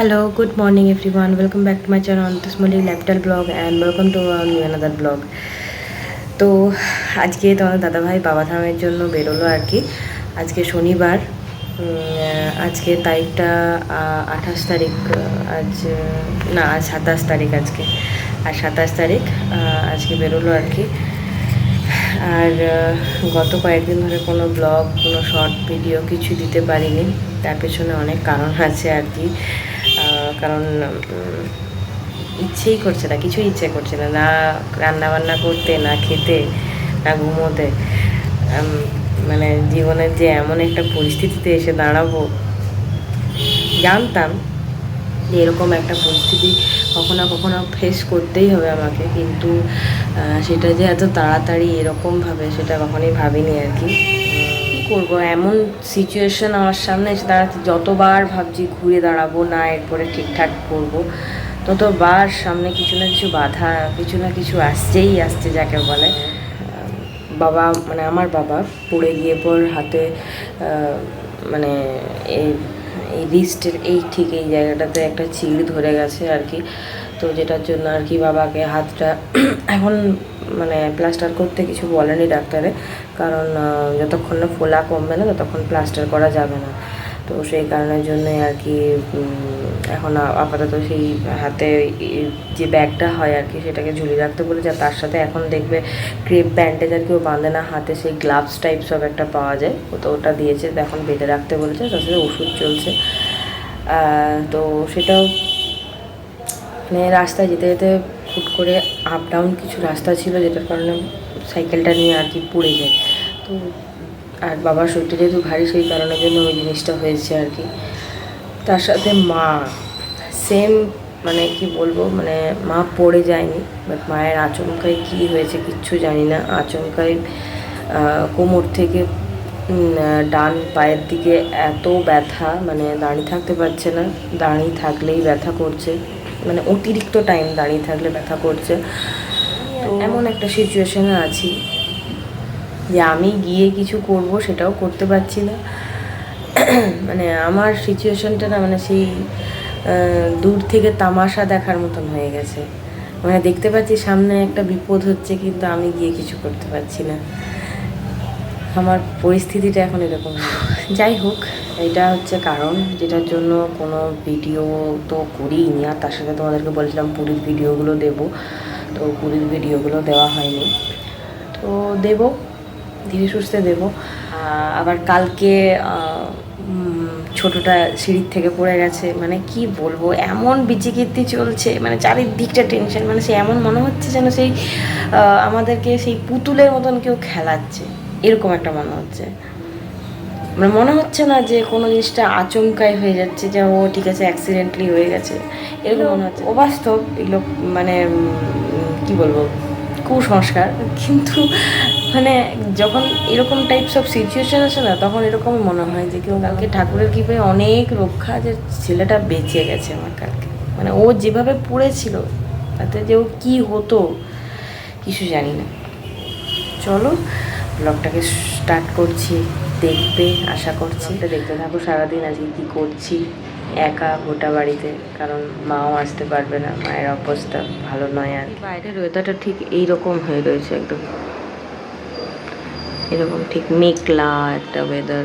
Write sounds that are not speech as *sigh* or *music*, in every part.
Morning, everyone. Welcome back to my channel on this Molly Lifestyle blog, and welcome to our new another blog. তো আজকে তোমাদের দাদাভাই বাবা ধামের জন্য বেরোলো আর কি। আজকে শনিবার আজকে তারিখটা আঠাশ তারিখ আজ, না, আজ সাতাশ তারিখ আজকে। আর সাতাশ তারিখ আজকে বেরোলো আর কি। আর গত কয়েকদিন ধরে কোনো ব্লগ, কোনো শর্ট ভিডিও কিছু দিতে পারিনি। তার পেছনে অনেক কারণ আছে আর কি। কারণ ইচ্ছেই করছে না, কিছুই ইচ্ছে করছে না না রান্না বান্না করতে, না খেতে, না ঘুমোতে। মানে জীবনের যে এমন একটা পরিস্থিতিতে এসে দাঁড়াবো, জানতাম যে এরকম একটা পরিস্থিতি কখনো কখনো ফেস করতেই হবে আমাকে। কিন্তু সেটা যে এত তাড়াতাড়ি এরকমভাবে সেটা কখনোই ভাবিনি আর কী। করব? এমন সিচুয়েশন আমার সামনে এসে দাঁড়াচ্ছে, যতবার ভাবছি ঘুরে দাঁড়াবো, না, এরপরে ঠিকঠাক করব, ততবার সামনে কিছু না কিছু বাধা, কিছু না কিছু আসছেই আসছে যাকে বলে। বাবা মানে আমার বাবা পড়ে গিয়ে পর হাতে মানে এই এই রিস্টের এই ঠিক এই জায়গাটাতে একটা চিড় ধরে গেছে আর কি। তো যেটার জন্য আর কি বাবাকে হাতটা *clears throat* এখন মানে প্লাস্টার করতে কিছু বলেনি ডাক্তারে, কারণ যতক্ষণ না ফোলা কমবে না ততক্ষণ প্লাস্টার করা যাবে না। তো সেই কারণের জন্যই আর কি এখন আপাতত সেই হাতে যে ব্যাগটা হয় আর কি সেটাকে ঝুলিয়ে রাখতে বলেছে। আর তার সাথে এখন দেখবে ক্রেপ ব্যান্ডেজ আর কেউ বাঁধে না হাতে, সেই গ্লাভস টাইপ সব একটা পাওয়া যায়। ও তো ওটা দিয়েছে, এখন বেঁধে রাখতে বলেছে, তার সাথে ওষুধ চলছে। তো সেটাও মানে রাস্তায় যেতে যেতে হুট করে আপ ডাউন কিছু রাস্তা ছিল, যেটার কারণে সাইকেলটা নিয়ে আর কি পড়ে যায়। তো আর বাবার শরীরটা যেহেতু ভারী, সেই কারণের জন্য ওই জিনিসটা হয়েছে আর কি। তার সাথে মা সেম মানে কি বলব মানে মা পড়ে যায়নি বাট মায়ের আচমকায় কি হয়েছে কিচ্ছু জানি না। আচমকায় কোমর থেকে ডান পায়ের দিকে এত ব্যথা মানে দাঁড়িয়ে থাকতে পারছে না, দাঁড়িয়ে থাকলেই ব্যথা করছে। মানে অতিরিক্ত টাইম দাঁড়িয়ে থাকলে ব্যথা করছে। তো এমন একটা সিচুয়েশনে আছি যে আমি গিয়ে কিছু করব সেটাও করতে পারছি না। *clears throat* মানে আমার সিচুয়েশনটা না মানে সেই দূর থেকে তামাশা দেখার মতন হয়ে গেছে। মানে দেখতে পাচ্ছি সামনে একটা বিপদ হচ্ছে কিন্তু আমি গিয়ে কিছু করতে পারছি না। আমার পরিস্থিতিটা এখন এরকম। যাই হোক, এটা হচ্ছে কারণ, যেটার জন্য কোনো ভিডিও তো করিনি আর তার সাথে তোমাদেরকে বলেছিলাম পুরীর ভিডিওগুলো দেবো। তো পুরীর ভিডিওগুলো দেওয়া হয়নি। তো দেবো, ধীরে সুস্থে দেবো। আবার কালকে ছোটটা সিঁড়ির থেকে পড়ে গেছে। মানে কি বলব, এমন বিচিকীর্তি চলছে মানে চারিদিকটা টেনশন মানে সে এমন মনে হচ্ছে যেন সেই আমাদেরকে সেই পুতুলের মতন কেউ খেলাচ্ছে। এরকম একটা মনে হচ্ছে। মানে মনে হচ্ছে না যে কোনো জিনিসটা আচমকাই হয়ে যাচ্ছে যে, ও, ঠিক আছে অ্যাক্সিডেন্টলি হয়ে গেছে। এরকম মনে হচ্ছে। অবাস্তব, এগুলো মানে কি বলব, কুসংস্কার। কিন্তু মানে যখন এরকম টাইপস অফ সিচুয়েশন আসে না, তখন এরকম মনে হয় যে, কেউ কালকে ঠাকুরের কৃপায় অনেক রক্ষা যে, ছেলেটা বেঁচে গেছে আমার কালকে। মানে ও যেভাবে পড়েছিল, তাতে যে ও কী হতো, কিছু জানি না। চলো ব্লগটাকে স্টার্ট করছি, দেখবে, আশা করছি। দেখতে থাকো সারাদিন আজকে কী করছি। একা গোটা বাড়িতে, কারণ মাও আসতে পারবে না, মায়ের অবস্থা ভালো নয় আর। বাইরের ওয়েদারটা ঠিক এইরকম হয়ে রয়েছে একদম। এরকম ঠিক মেঘলা একটা ওয়েদার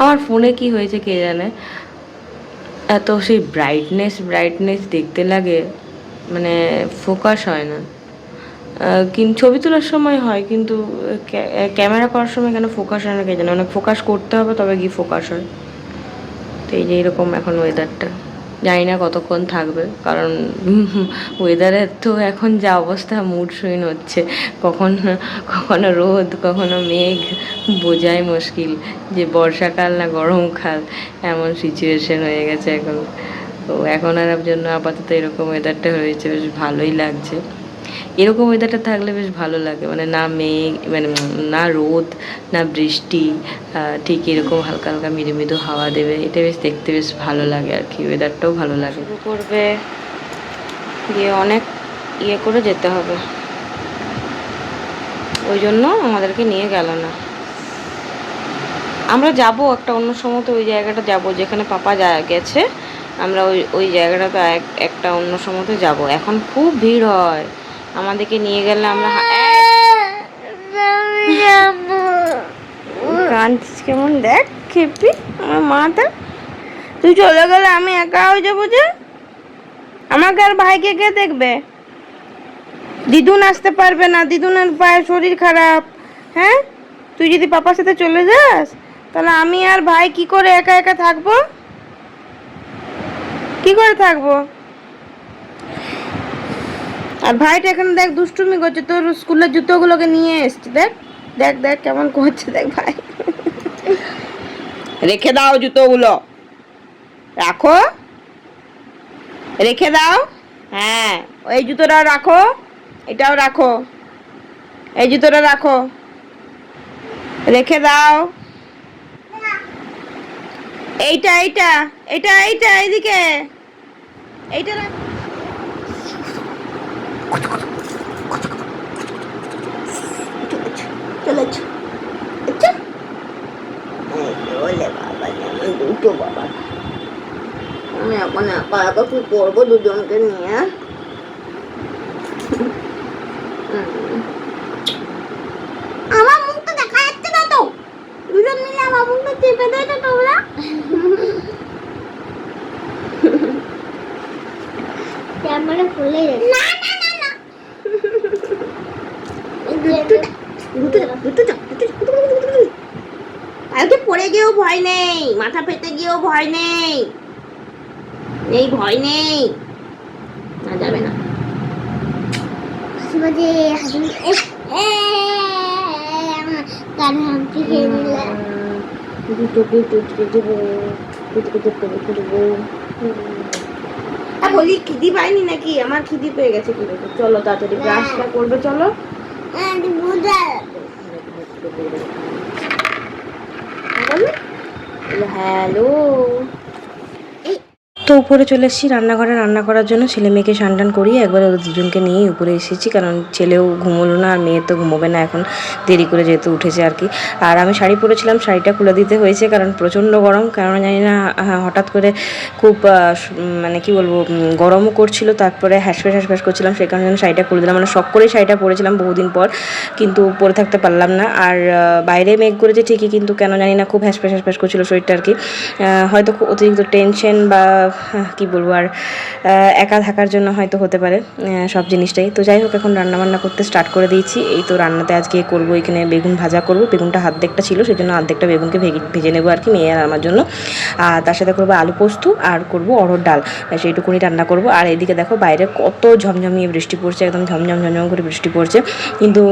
আমার ফোনে কি হয়েছে কে জানে? এত সেই ব্রাইটনেস ব্রাইটনেস দেখতে লাগে মানে ফোকাস হয় না। ছবি তোলার সময় হয়, কিন্তু ক্যামেরা করার সময় কেন ফোকাস হয় না কে জানে? অনেক ফোকাস করতে হবে, তবে গিয়ে ফোকাস হয়। তো এই যে এরকম এখন ওয়েদারটা জানি না কতক্ষণ থাকবে, কারণ *laughs* ওয়েদারের তো এখন যা অবস্থা মুড সুইন হচ্ছে। কখন, কখনো রোদ, কখনো মেঘ, বোঝাই মুশকিল যে বর্ষাকাল না গরমকাল, এমন সিচুয়েশন হয়ে গেছে এখন। তো এখন আর জন্য আপাতত এরকম ওয়েদারটা হয়েছে, বেশ ভালোই লাগছে। এরকম ওয়েদারটা থাকলে বেশ ভালো লাগে। মানে না মেঘ মানে না রোদ, না বৃষ্টি ঠিক এরকম হালকা হালকা মৃদু হাওয়া দেবে। এটা বেশ দেখতে বেশ ভালো লাগে আর কি ওয়েদারটাও ভালো লাগে। শুরু করবে দিয়ে অনেক ইয়ে করে যেতে হবে। ওই জন্য আমাদেরকে নিয়ে গেল না। আমরা যাব একটা অন্য সময়তে ওই জায়গাটা যাব, যেখানে পাপা যা গেছে, আমরা ওই ওই জায়গাটাতে এক- একটা অন্য সময়তে যাব। এখন খুব ভিড় হয়। আমাদেরকে নিয়ে গেলে আমরা কাঁদছিস কেমন? দেখ খেপি। আমার মাটা তুই চলে গেলে আমি একা হয়ে যাব যে। আমাকে আর ভাইকে কে দেখবে? দিদুন আসতে পারবে না। দিদুনের পায়ে শরীর খারাপ। হ্যাঁ? তুই যদি পাপার সাথে চলে যাস তাহলে আমি আর ভাই কি করে একা একা থাকব? কি করে থাকব? আর ভাইটা এখানে দেখ দুষ্টুমি করছে, তোর স্কুলের জুতোগুলোকে নিয়ে এসছে, দেখ দেখ দেখ কেমন করছে, দেখ ভাই। রেখে দাও জুতোগুলো। রাখো। রেখে দাও। হ্যাঁ এই জুতোটাও রাখো, এটাও রাখো। এই জুতোটা রাখো। রেখে দাও। এইটা এইটা এইটা এইটা, এইদিকে। এইটা রাখ- চলেছ আচ্ছা ওলে বাবা যেমন দুটো বাবা আমি একা করব দুজনকে নিয়ে আমার মুখটা দেখা যাচ্ছে না তো দুজন মিলে আমার মুখটা চেপে দেয় না তোমরা ক্যামেরা খুলে না না না না দুটো দুটো দুটো কালকে পড়ে গিয়েও ভয় নেই মাথা পেতে গিয়েও ভয় নেই নেই ভয় নেই। না যাবে না। দেবো বলি খিদি পাইনি নাকি? আমার খিদি পেয়ে গেছে কি দেখো চলো তাড়াতাড়ি ব্রাশটা করবে চলো। বুঝা। হ্যালো। তো উপরে চলে এসেছি রান্নাঘরে। রান্না করার জন্য ছেলে মেয়েকে স্নান টান করিয়ে একবার ওদের দুজনকে নিয়েই উপরে এসেছি, কারণ ছেলেও ঘুমোলো না আর মেয়ে তো ঘুমোবে না এখন, দেরি করে যেহেতু উঠেছে আর কি। আর আমি শাড়ি পরেছিলাম, শাড়িটা খুলে দিতে হয়েছে কারণ প্রচণ্ড গরম কারণ জানি না হঠাৎ করে খুব মানে কি বলব গরমও করছিল, তারপরে হ্যাসফ্যাস হ্যাসফ্যাস করছিলাম, সেই কারণে আমি শাড়িটা খুলে দিলাম। মানে শখ করেই শাড়িটা পরেছিলাম বহুদিন পর, কিন্তু পরে থাকতে পারলাম না। আর বাইরে মেঘ করেছে ঠিকই, কিন্তু কেন জানি না খুব হ্যাসফ্যাস হ্যাসফ্যাস করছিল শরীরটা আর কি। হয়তো অতিরিক্ত টেনশন বা কি বলব, আর একা থাকার জন্য হয়তো হতে পারে সব জিনিসটাই। তো যাই হোক, এখন রান্নাবান্না করতে স্টার্ট করে দিয়েছি। এই তো রান্নাতে আজকে করব এখানে বেগুন ভাজা করব। বেগুনটা হাতদেকটা ছিল সেই জন্য অর্ধেকটা বেগুনকে ভেজে ভেজে নেব আর কি মেয়ে আর আমার জন্য। আর তার সাথে করব আলু পোস্ত আর করব অড়হর ডাল। সেইটুকুনি রান্না করব। আর এদিকে দেখো, বাইরে কত ঝমঝমিয়ে বৃষ্টি পড়ছে, একদম ঝমঝম ঝমঝম করে বৃষ্টি পড়ছে। কিন্তু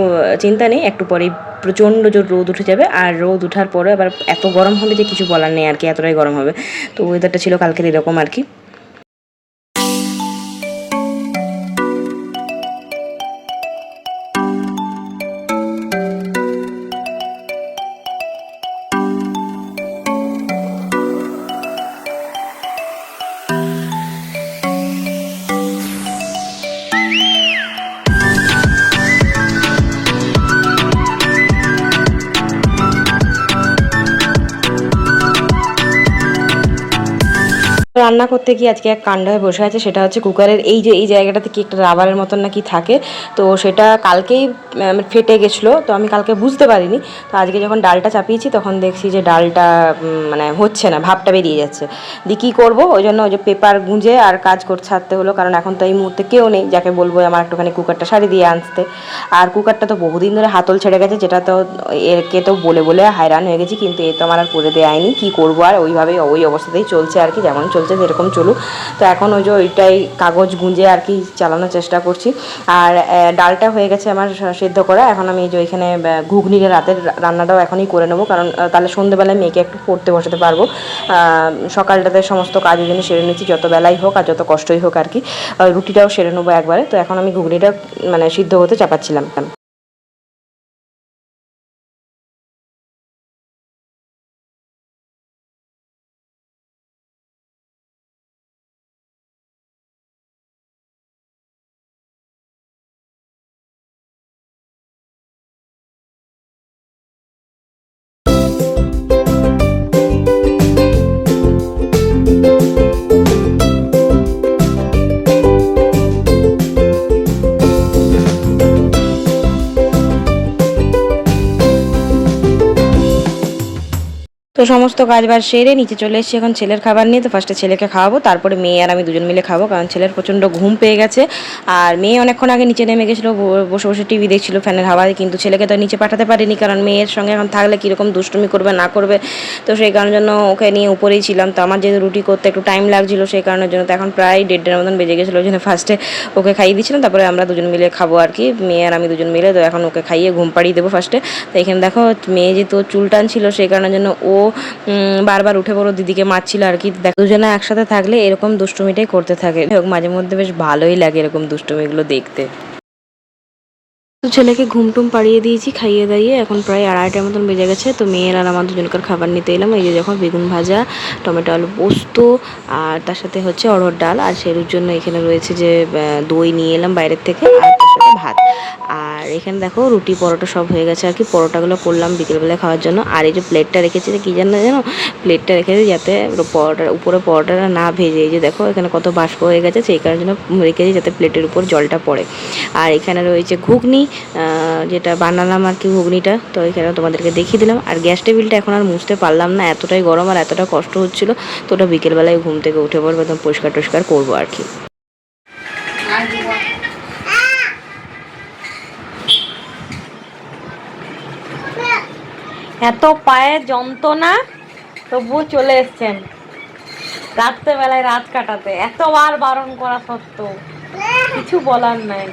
চিন্তা নেই, একটু পরেই প্রচণ্ড জোর রোদ উঠে যাবে। আর রোদ ওঠার পরে আবার এত গরম হবে যে কিছু বলার নেই আর কি, এতটাই গরম হবে। তো ওয়েদারটা ছিল কালকের এরকম আর কি রান্না করতে গিয়ে আজকে এক কাণ্ড হয়ে বসে আছে সেটা হচ্ছে কুকারের এই যে এই জায়গাটাতে কি একটা রাবারের মতন নাকি থাকে তো সেটা কালকেই উম, ফেটে গেছিল তো আমি কালকে বুঝতে পারিনি। তো আজকে যখন ডালটা চাপিয়েছি তখন দেখছি যে ডালটা মানে হচ্ছে না ভাবটা বেরিয়ে যাচ্ছে। দিয়ে কী করব? ওই জন্য ওই যে পেপার গুঁজে আর কাজ করতে ছাড়তে হলো কারণ এখন তো এই মুহূর্তে কেউ নেই যাকে বলব আমার একটুখানি কুকারটা সারি দিয়ে আনতে। আর কুকারটা তো বহুদিন ধরে হাতল ছেড়ে গেছে যেটা তো এরকে তো বলে বলে হায়রান হয়ে গেছি কিন্তু এ তো আমার আর করে দেয়নি কী করব? আর ওইভাবেই ওই অবস্থাতেই চলছে আর কি যেমন চলছে সেরকম চলুক। তো এখন ওই যে ওইটাই কাগজ গুঁজে আর কি চালানোর চেষ্টা করছি। আর ডালটা হয়ে গেছে আমার সেদ্ধ করা। এখন আমি যে ওইখানে ঘুগনির রাতের রান্নাটাও এখনই করে নেব। কারণ তাহলে সন্ধ্যেবেলায় মেয়েকে একটু পড়তে বসাতে পারব। সকালটাতে সমস্ত কাজ ওই জন্য সেরে নিচ্ছি। যত বেলাই হোক আর যত কষ্টই হোক আর কি। রুটিটাও সেরে নেব একবারে। তো এখন আমি ঘুগনিটা মানে সিদ্ধ হতে চাপাচ্ছিলাম। তো সমস্ত কাজ বাজ সেরে নিচে চলে এসেছি এখন ছেলের খাবার নিয়ে। তো ফার্স্টে ছেলেকে খাওয়াবো, তারপরে মেয়ে আর আমি দুজন মিলে খাব, কারণ ছেলের প্রচণ্ড ঘুম পেয়ে গেছে। আর মেয়ে অনেকক্ষণ আগে নিচে নেমে গেছিল বসে বসে টিভি দেখছিল ফ্যানের হাওয়ায়, কিন্তু ছেলেকে তো নিচে পাঠাতে পারিনি, কারণ মেয়ের সঙ্গে এখন থাকলে কীরকম দুষ্টুমি করবে, না করবে। তো সেই কারণের জন্য ওকে নিয়ে উপরেই ছিলাম। তো আমার যেহেতু রুটি করতে একটু টাইম লাগছিল, সেই কারণের জন্য তো এখন প্রায় দেড়টার মতন বেজে গেছিল, ওই জন্য ফার্স্টে ওকে খাইয়ে দিয়েছিলাম তারপরে আমরা দুজন মিলে খাব আর কি। মেয়ে আর আমি দুজন মিলে তো এখন ওকে খাইয়ে ঘুম পাড়িয়ে দেবো ফার্স্টে তো এখানে দেখো, মেয়ে যেহেতু চুল টান ছিল সেই কারণের জন্য ও বারবার উঠে পড়ো, দিদিকে মারছিল আর কি। দেখ, দুজনে একসাথে থাকলে এরকম দুষ্টুমিটাই করতে থাকে। মাঝে মধ্যে বেশ ভালোই লাগে এরকম দুষ্টুমিগুলো দেখতে। তো ছেলেকে ঘুম টুম পাড়িয়ে দিয়েছি, খাইয়ে দাইয়ে। এখন প্রায় আড়াইটার মতন বেজে গেছে। তো মেয়ের আর আমার দুজনকার খাবার নিতে এলাম। এই যে যখন বেগুন ভাজা, টমেটো আলু পোস্ত, আর তার সাথে হচ্ছে অড়হর ডাল, আর সেরুর জন্য এখানে রয়েছে যে দই নিয়ে এলাম বাইরের থেকে, আর তার সাথে ভাত। আর এখানে দেখো, রুটি, পরোটা সব হয়ে গেছে আর কি। পরোটাগুলো করলাম বিকেলবেলায় খাওয়ার জন্য। আর এই যে প্লেটটা রেখেছি যে, কী জানো জানো প্লেটটা রেখেছি যাতে পরোটার উপরে পরোটাটা না ভেজে। এই যে দেখো, এখানে কত বাষ্প হয়ে গেছে, সেই কারণের জন্য রেখেছি যাতে প্লেটের উপর জলটা পড়ে। আর এখানে রয়েছে ঘুগনি যেটা বানালাম আর কি ঘুগনিটা, তো এখানে তোমাদেরকে দেখিয়ে দিলাম। আর গ্যাস টেবিলটা এখন আর মুছতে পারলাম না, এতটাই গরম আর এতটা কষ্ট হচ্ছিল, তো ওটা বিকেলবেলায় ঘুম থেকে উঠে পড়ব একদম পরিষ্কার টরিষ্কার করব আর কি। এত পায়ে যন্ত্রণা, তবুও চলে এসছেন। রাত্রেবেলায় রাত কাটাতে, এতবার বারণ করা সত্ত্বেও, কিছু বলার নাই।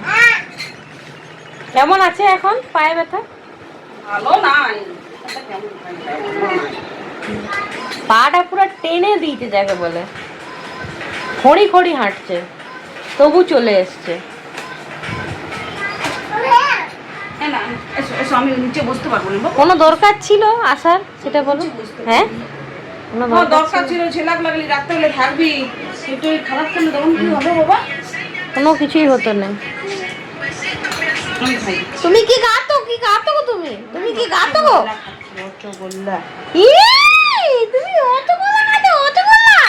কেমন আছে এখন পায়ে ব্যথা? ভালো নাই। পাটা পুরো টেনে দিয়েছে যাকে বলে। খড়ি খড়ি হাঁটছে তবু চলে এসছে। কোনো দরকার ছিল আসার? সেটা বলো হ্যাঁ? কোনো দরকার ছিল? ছেলাক লাগলি হলে থাকবি খারাপ করলে তখন কি হবে বাবা? কোনো কিছুই হতো না। তুমি কি গাতো? কি গাতো গো তুমি? তুমি কি গাতো গো? রসগোল্লা এই, তুমি রসগোল্লা খাচ্ছো রসগোল্লা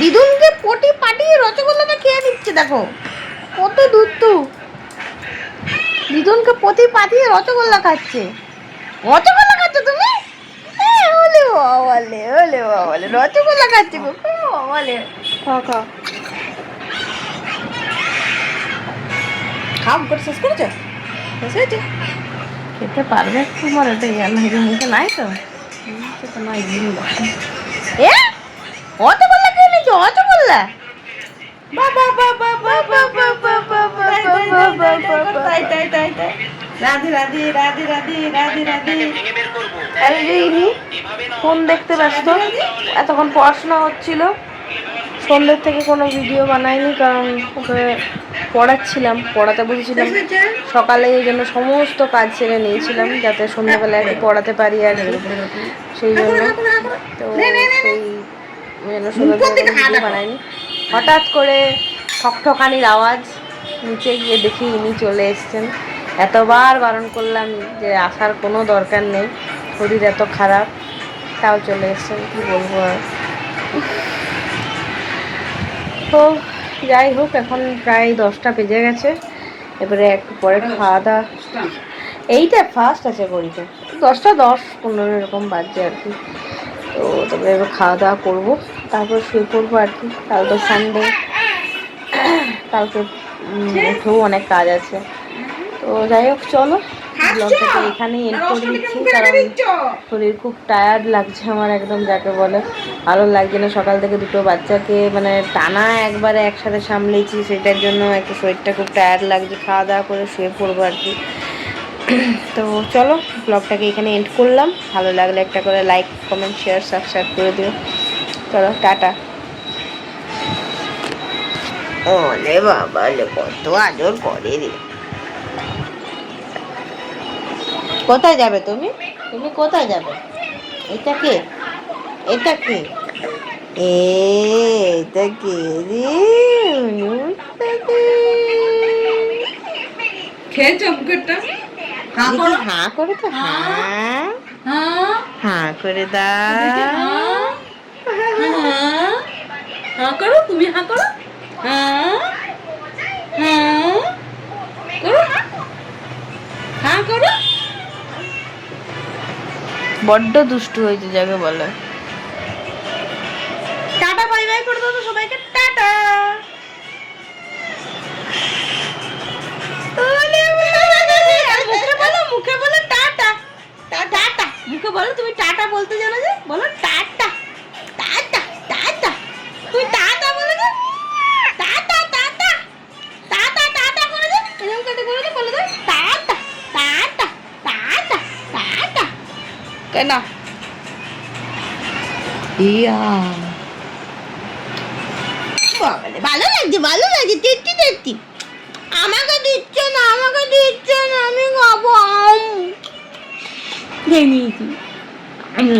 দিদুনকে পটি পাটিয়ে রসগোল্লাটা খেয়ে নিচ্ছে দেখো। কত দুধু দিদুনকে পটি পাটিয়ে রসগোল্লা খাচ্ছে। রসগোল্লা খাচ্ছ তুমি? ওলে বাবালে ওলে বাবালে। রসগোল্লা খাচ্ছে গো। ও বাবালে খাও খাম করে শেষ করেছ শেষ হয়েছে খেতে পারবে তোমার এটা ইয়ার নাই মুখে নাই তো নাই এ অত বললা কে নিয়েছো অত বললা ফোন দেখতে ব্যস্ত এতক্ষণ পড়াশোনা হচ্ছিল সন্ধ্যের থেকে কোনো ভিডিও বানাইনি কারণ ওকে পড়াচ্ছিলাম, পড়াতে বসেছিলাম সকালে এই জন্য সমস্ত কাজ সেরে নিয়েছিলাম, যাতে সন্ধ্যাবেলা একটু পড়াতে পারি আর কি। সেই জন্য তো সেই জন্য বানাইনি। হঠাৎ করে ঠকঠকানির আওয়াজ, নিচে গিয়ে দেখি ইনি চলে এসছেন। এতবার বারণ করলাম যে আসার কোনো দরকার নেই, শরীর এত খারাপ, তাও চলে এসছেন, কি বলব আর। তো যাই হোক, এখন প্রায় দশটা বেজে গেছে। এবারে একটু পরে খাওয়া দাওয়া। এইটা ফার্স্ট আছে ঘড়িতে। দশটা দশ, পনেরো এরকম বাজছে আর কি। তো তারপরে এবার খাওয়া দাওয়া করব। তারপর শুয়ে পড়ব আর কি। কাল তো সানডে কালকে উঠেও অনেক কাজ আছে। তো যাই হোক, চলো। ব্লগটাকে এখানেই এন্ড করে দিচ্ছি কারণ শরীর খুব টায়ার্ড লাগছে আমার একদম যাকে বলে। ভালো লাগছে না সকাল থেকে দুটো বাচ্চাকে মানে টানা একবারে একসাথে সামলেছি সেটার জন্য একটু শরীরটা খুব টায়ার্ড লাগছে খাওয়া দাওয়া করে শুয়ে পড়ব আর কি। তো চলো ব্লগটাকে এখানে এন্ড করলাম। ভালো লাগলে একটা করে লাইক কমেন্ট শেয়ার সাবস্ক্রাইব করে দিও। চলো টাটা। ওলে বাবা কত আদর করে রে। কোথায় যাবে তুমি? তুমি কোথায় যাবে? এটা কে? এটা কে? এ এটা কে রে? খেয়েছো হাঁ করে। তো হাঁ। হ্যাঁ হাঁ। করে দাও। করো তুমি করো। করো। করো। বড্ড দুষ্টু হয়েছে, যাকে বলে। টাটা, বাই বাই করে দাও সবাইকে, টাটা। মুখে বলো টাটা। টাটা, মুখে বলো, তুমি টাটা বলতে জানো যে? বলো, টাটা। ইয়া। ভালো লাগছে ভালো লাগছে তেত্তি তেত্তি আমাকে দিচ্ছে না আমাকে দিচ্ছে না আমি খাব আম। *laughs* আমি